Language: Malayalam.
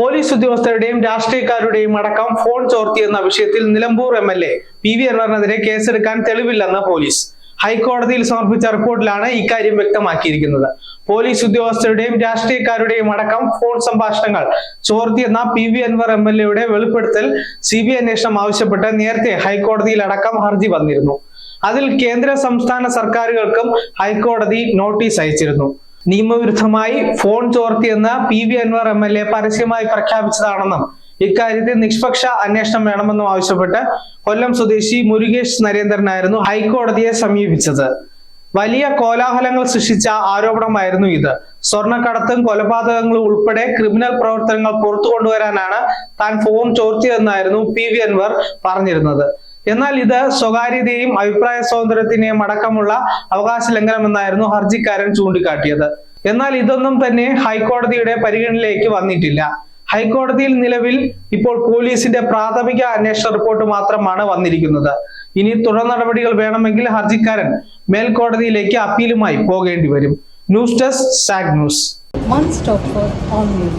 പോലീസ് ഉദ്യോഗസ്ഥരുടെയും രാഷ്ട്രീയക്കാരുടെയും അടക്കം ഫോൺ ചോർത്തി എന്ന വിഷയത്തിൽ Nilambur M L A P V അൻവറിനെതിരെ കേസെടുക്കാൻ തെളിവില്ലെന്ന് പോലീസ്. ഹൈക്കോടതിയിൽ സമർപ്പിച്ച റിപ്പോർട്ടിലാണ് ഇക്കാര്യം വ്യക്തമാക്കിയിരിക്കുന്നത്. പോലീസ് ഉദ്യോഗസ്ഥരുടെയും രാഷ്ട്രീയക്കാരുടെയും അടക്കം ഫോൺ സംഭാഷണങ്ങൾ ചോർത്തിയെന്ന P V Anvar M L എയുടെ വെളിപ്പെടുത്തൽ സി ബി അന്വേഷണം ആവശ്യപ്പെട്ട് നേരത്തെ ഹൈക്കോടതിയിൽ അടക്കം ഹർജി വന്നിരുന്നു. അതിൽ കേന്ദ്ര സംസ്ഥാന സർക്കാരുകൾക്കും ഹൈക്കോടതി നോട്ടീസ് അയച്ചിരുന്നു. നിയമവിരുദ്ധമായി phone ചോർത്തിയെന്ന് P V Anvar M L A പരസ്യമായി പ്രഖ്യാപിച്ചതാണെന്നും ഇക്കാര്യത്തിൽ നിഷ്പക്ഷ അന്വേഷണം വേണമെന്നും ആവശ്യപ്പെട്ട് കൊല്ലം സ്വദേശി മുരുകേഷ് നരേന്ദ്രനായിരുന്നു ഹൈക്കോടതിയെ സമീപിച്ചത്. വലിയ കോലാഹലങ്ങൾ സൃഷ്ടിച്ച ആരോപണമായിരുന്നു ഇത്. സ്വർണക്കടത്തും കൊലപാതകങ്ങളും ഉൾപ്പെടെ ക്രിമിനൽ പ്രവർത്തനങ്ങൾ പുറത്തു കൊണ്ടുവരാനാണ് താൻ ഫോൺ ചോർത്തിയതെന്നായിരുന്നു പി വി അൻവർ പറഞ്ഞിരുന്നത്. എന്നാൽ ഇത് സ്വകാര്യതയും അഭിപ്രായ സ്വാതന്ത്ര്യത്തിനെയും അടക്കമുള്ള അവകാശ ലംഘനമെന്നായിരുന്നു ഹർജിക്കാരൻ ചൂണ്ടിക്കാട്ടിയത്. എന്നാൽ ഇതൊന്നും തന്നെ ഹൈക്കോടതിയുടെ പരിഗണനയിലേക്ക് വന്നിട്ടില്ല. ഹൈക്കോടതിയിൽ നിലവിൽ ഇപ്പോൾ പോലീസിന്റെ പ്രാഥമിക അന്വേഷണ റിപ്പോർട്ട് മാത്രമാണ് വന്നിരിക്കുന്നത്. ഇനി തുടർ നടപടികൾ വേണമെങ്കിൽ ഹർജിക്കാരൻ മേൽക്കോടതിയിലേക്ക് അപ്പീലുമായി പോകേണ്ടി വരും. News desk Sag news. One stop for all news.